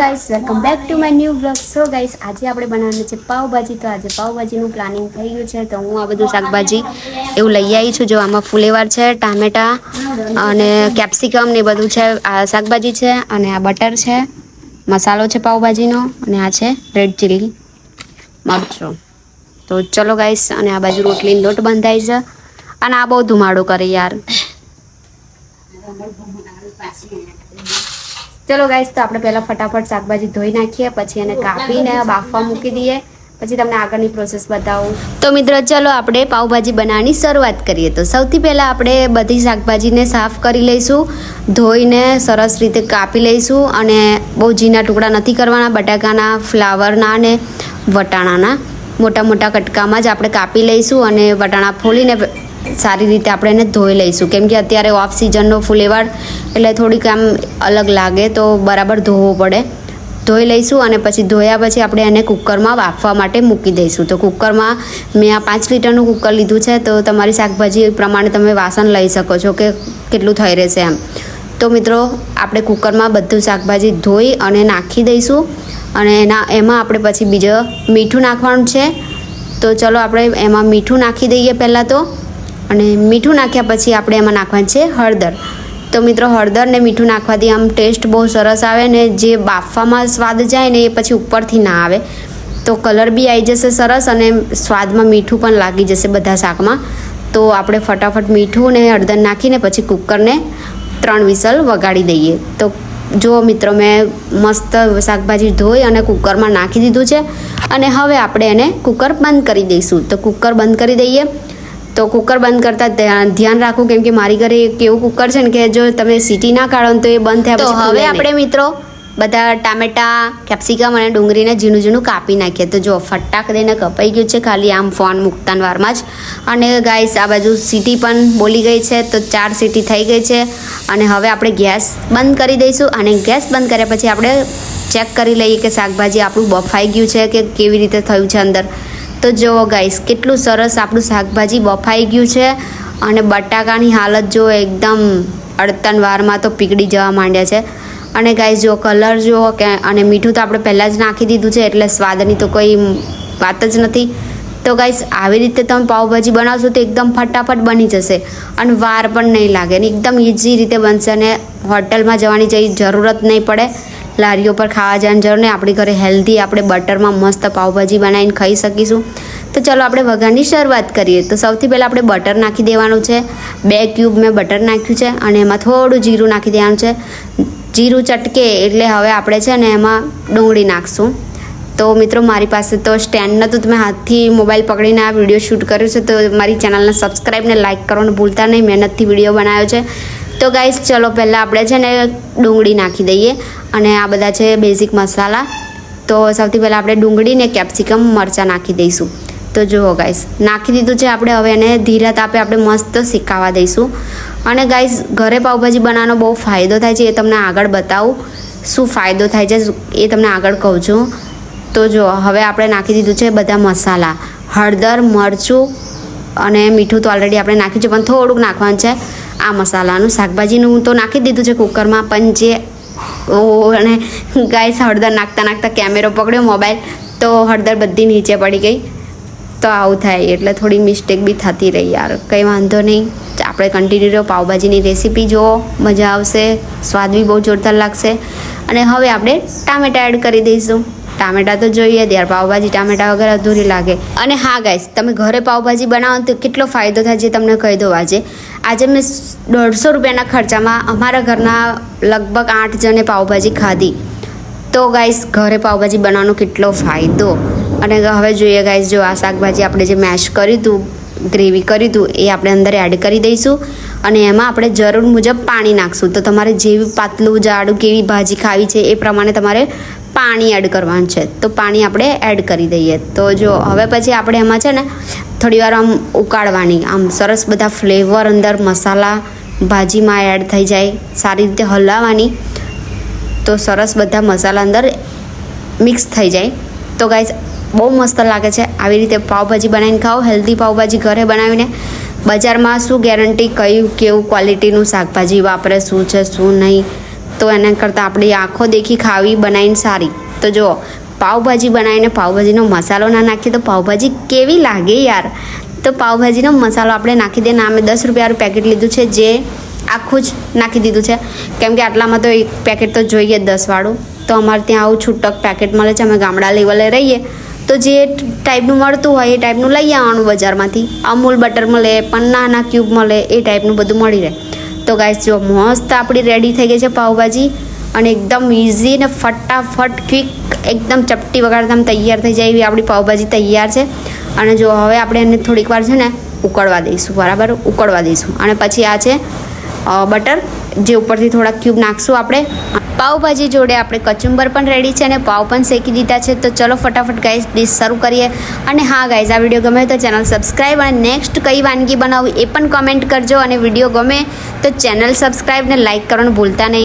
Guys welcome back to my new blog so guys આજે આપણે બનાવવાનું છે પાઉભાજી તો આજે પાઉભાજીનું પ્લાનિંગ થઈ ગયું છે. તો હું આ બધું શાકભાજી એવું લઈ આવી છું. જો આમાં ફુલેવાર છે, ટામેટા અને કેપ્સિકમ ને બધું છે. આ શાકભાજી છે અને આ બટર છે. મસાલો છે પાઉભાજીનો અને આ છે રેડ ચીલી મરચો. તો ચલો ગાઈસ અને આ બાજુ રોટલીનો લોટ બંધાય છે. અને આ બહુ ધુમાડો કરે યાર. ચલો ગાઈસ તો આપણે પહેલાં ફટાફટ શાકભાજી ધોઈ નાખીએ, પછી એને કાપીને બાફવા મૂકી દઈએ. પછી તમને આગળની પ્રોસેસ બતાવું. તો મિત્રો, ચલો આપણે પાઉભાજી બનાવવાની શરૂઆત કરીએ. તો સૌથી પહેલાં આપણે બધી શાકભાજીને સાફ કરી લઈશું, ધોઈને સરસ રીતે કાપી લઈશું અને બહુ ઝીના ટુકડા નથી કરવાના, બટાકાના, ફ્લાવરના અને વટાણાના. મોટા મોટા કટકામાં જ આપણે કાપી લઈશું અને વટાણા ફોલીને સારી રીતે આપણે એને ધોઈ લઈશું. કેમ કે અત્યારે ઓફ સિઝનનો ફુલેવર, એટલે થોડીક આમ અલગ લાગે તો બરાબર ધોવો પડે. ધોઈ લઈશું અને પછી ધોયા પછી આપણે એને કુકરમાં વાફવા માટે મૂકી દઈશું. તો કુકરમાં મેં આ પાંચ લીટરનું કુકર લીધું છે, તો તમારી શાકભાજી પ્રમાણે તમે વાસણ લઈ શકો છો કે કેટલું થઈ રહેશે એમ. તો મિત્રો, આપણે કુકરમાં બધું શાકભાજી ધોઈ અને નાખી દઈશું. અને એના, એમાં આપણે પછી બીજો મીઠું નાખવાનું છે. તો ચલો આપણે એમાં મીઠું નાખી દઈએ પહેલાં તો. અને મીઠું નાખ્યા પછી આપણે એમાં નાખવાનું છે હળદર. તો મિત્રો હળદર ને મીઠું નાખવાથી આમ ટેસ્ટ બહુ સરસ આવે ને જે બાફવામાં સ્વાદ જાય ને એ પછી ઉપરથી ના આવે. તો કલર બી આવી જશે સરસ અને સ્વાદમાં મીઠું પણ લાગી જશે બધા શાકમાં. તો આપણે ફટાફટ મીઠું ને હળદર નાખીને પછી કુકરને ત્રણ વિસલ વગાડી દઈએ. તો જો મિત્રો મેં મસ્ત શાકભાજી ધોઈ અને કુકરમાં નાખી દીધું છે અને હવે આપણે એને કુકર બંધ કરી દઈશું. તો કુકર બંધ કરી દઈએ. તો કુકર બંધ કરતા ધ્યાન ધ્યાન રાખવું કેમ કે મારી ઘરે એક એવું કુકર છે ને કે જો તમે સીટી ના કાઢો ને તો એ બંધ થયા પછી હવે આપણે મિત્રો બધા ટામેટા કેપ્સિકમ અને ડુંગળીને ઝીણું ઝીણું કાપી નાખીએ. તો જો ફટાક દઈને કપાઈ ગયું છે ખાલી આમ ફોન મૂકતાન વારમાં જ. અને ગાઈસ આ બાજુ સીટી પણ બોલી ગઈ છે તો ચાર સીટી થઈ ગઈ છે. અને હવે આપણે ગેસ બંધ કરી દઈશું. અને ગેસ બંધ કર્યા પછી આપણે ચેક કરી લઈએ કે શાકભાજી આપણું બફાઈ ગયું છે કે કેવી રીતે થયું છે અંદર. તો જુઓ ગાઈસ કેટલું સરસ આપણું શાકભાજી બફાઈ ગયું છે અને બટાકાની હાલત જો એકદમ અડતન વારમાં તો પીગળી જવા માંડ્યા છે. અને ગાઈસ જો કલર જુઓ કે અને મીઠું તો આપણે પહેલાં જ નાખી દીધું છે એટલે સ્વાદની તો કોઈ વાત જ નથી. તો ગાઈસ આવી રીતે તમે પાઉંભાજી બનાવશો તો એકદમ ફટાફટ બની જશે અને વાર પણ નહીં લાગે અને એકદમ ઇઝી રીતે બનશે અને હોટલમાં જવાની જઈ જરૂરત નહીં પડે. લારીઓ પર ખાવા જવાની જરૂર નહીં આપણી ઘરે હેલ્ધી આપણે બટરમાં મસ્ત પાવભાજી બનાવીને ખાઈ શકીશું. તો ચલો આપણે વઘારની શરૂઆત કરીએ. તો સૌથી પહેલાં આપણે બટર નાખી દેવાનું છે. બે ક્યુબ મેં બટર નાખ્યું છે અને એમાં થોડું જીરું નાખી દેવાનું છે. જીરું ચટકે એટલે હવે આપણે છે ને એમાં ડુંગળી નાખશું. તો મિત્રો મારી પાસે તો સ્ટેન્ડ નહોતું તમે હાથથી મોબાઈલ પકડીને આ વીડિયો શૂટ કર્યો છે. તો મારી ચેનલને સબસ્ક્રાઈબ ને લાઇક કરવાનું ભૂલતા નહીં. મહેનતથી વીડિયો બનાવ્યો છે. તો ગાઈસ ચલો પહેલાં આપણે છે ને ડુંગળી નાખી દઈએ અને આ બધા છે બેઝિક મસાલા. તો સૌથી પહેલાં આપણે ડુંગળી ને કેપ્સિકમ મરચાં નાખી દઈશું. તો જુઓ ગાઈસ નાખી દીધું છે આપણે, હવે એને ધીરા તાપે આપણે મસ્ત શેકાવા દઈશું. અને ગાઈસ ઘરે પાઉભાજી બનાવવાનો બહુ ફાયદો થાય છે, એ તમને આગળ બતાવું. શું ફાયદો થાય છે, એ તમને આગળ કહું છું. તો જો હવે આપણે નાખી દીધું છે બધા મસાલા. હળદર, મરચું અને મીઠું તો ઓલરેડી આપણે નાખ્યું છે, પણ થોડુંક નાખવાનું છે. આ મસાલાનું શાકભાજીનું તો નાખી દીધું છે કુકરમાં, પણ જે અને ગાય હળદર નાખતા નાખતા કેમેરો પકડ્યો મોબાઈલ તો હળદર બધી નીચે પડી ગઈ. તો આવું થાય, એટલે થોડી મિસ્ટેક બી થતી રહી યાર, કંઈ વાંધો નહીં. આપણે કન્ટિન્યુ રહ્યો, પાઉભાજીની રેસીપી જુઓ, મજા આવશે, સ્વાદ બી બહુ જોરદાર લાગશે. અને હવે આપણે ટામેટા એડ કરી દઈશું. ટામેટા તો જોઈએ જ યાર પાવભાજી, ટામેટા વગર અધૂરી લાગે. અને હા ગાઈસ તમે ઘરે પાવભાજી બનાવો તો કેટલો ફાયદો થાય છે તમને કહી દઉં આજે. આજે મેં દોઢસો રૂપિયાના ખર્ચામાં અમારા ઘરના લગભગ આઠ જણે પાવભાજી ખાધી. તો ગાઈસ ઘરે પાવભાજી બનાવવાનો કેટલો ફાયદો? અને હવે જોઈએ ગાઈસ જો આ શાકભાજી આપણે જે મેશ કર્યું હતું ગ્રેવી કર્યું હતું એ આપણે અંદર એડ કરી દઈશું. અને એમાં આપણે જરૂર મુજબ પાણી નાખશું. તો તમારે જેવી પાતળું, જાડું કેવી ભાજી ખાવી છે એ પ્રમાણે તમારે પાણી એડ કરવાનું છે. તો પાણી આપણે એડ કરી દઈએ. તો જો હવે પછી આપણે એમાં છે ને થોડીવાર આમ ઉકાળવાની, આમ સરસ બધા ફ્લેવર અંદર મસાલા, ભાજીમાં એડ થઈ જાય, સારી રીતે હલાવવાની, તો સરસ બધા મસાલા અંદર મિક્સ થઈ જાય. તો ગાઈસ, બહુ મસ્ત લાગે છે. આવી રીતે પાવભાજી બનાવીને ખાઓ, હેલ્ધી પાવભાજી ઘરે બનાવીને. બજારમાં શું ગેરંટી, કયું, કેવું ક્વોલિટીનું શાકભાજી વાપરે, શું છે, શું નહીં? તો એના કરતાં આપણે આંખો દેખી ખાવી, બનાવીને સારી. તો જુઓ પાવભાજી બનાવીને પાવભાજીનો મસાલો ના નાખીએ તો પાવભાજી કેવી લાગે યાર? તો પાવભાજીનો મસાલો આપણે નાખી દઈએ ને અમે દસ રૂપિયાનું પેકેટ લીધું છે જે આખું જ નાખી દીધું છે. કેમ કે આટલામાં તો એક પેકેટ તો જોઈએ દસવાળું. તો અમારે ત્યાં આવું છૂટક પેકેટ મળે છે, અમે ગામડા લેવલે રહીએ. તો જે ટાઈપનું મળતું હોય એ ટાઈપનું લઈ આવવાનું બજારમાંથી. અમૂલ બટર મળે પણ નાના ક્યુબ મળે, એ ટાઈપનું બધું મળી રહે. તો ગાઈસ જો મસ્ત આપણી રેડી થઈ ગઈ છે પાઉભાજી અને એકદમ ઇઝી ને ફટાફટ ક્વિક એકદમ ચપટી વગાડતા તૈયાર થઈ જાય એવી આપણી પાઉભાજી તૈયાર છે. અને જો હવે આપણે એને થોડીક વાર છે ને ઉકળવા દઈશું, બરાબર? ઉકળવા દઈશું. અને પછી આ છે બટર, જે ઉપરથી થોડા ક્યુબ નાખશું આપણે. પાઉંભાજી જોડે આપણે કચુંબર પણ રેડી છે અને પાવ પણ શેકી દીધા છે. તો ચલો ફટાફટ ગાઈઝ ડીશ શરૂ કરીએ. અને હા ગાઈઝ આ વીડિયો ગમે તો ચેનલ સબસ્ક્રાઈબ અને નેક્સ્ટ કઈ વાનગી બનાવવી એ પણ કમેન્ટ કરજો. અને વીડિયો ગમે તો ચેનલ સબસ્ક્રાઈબ ને લાઇક કરવાનું ભૂલતા નહીં.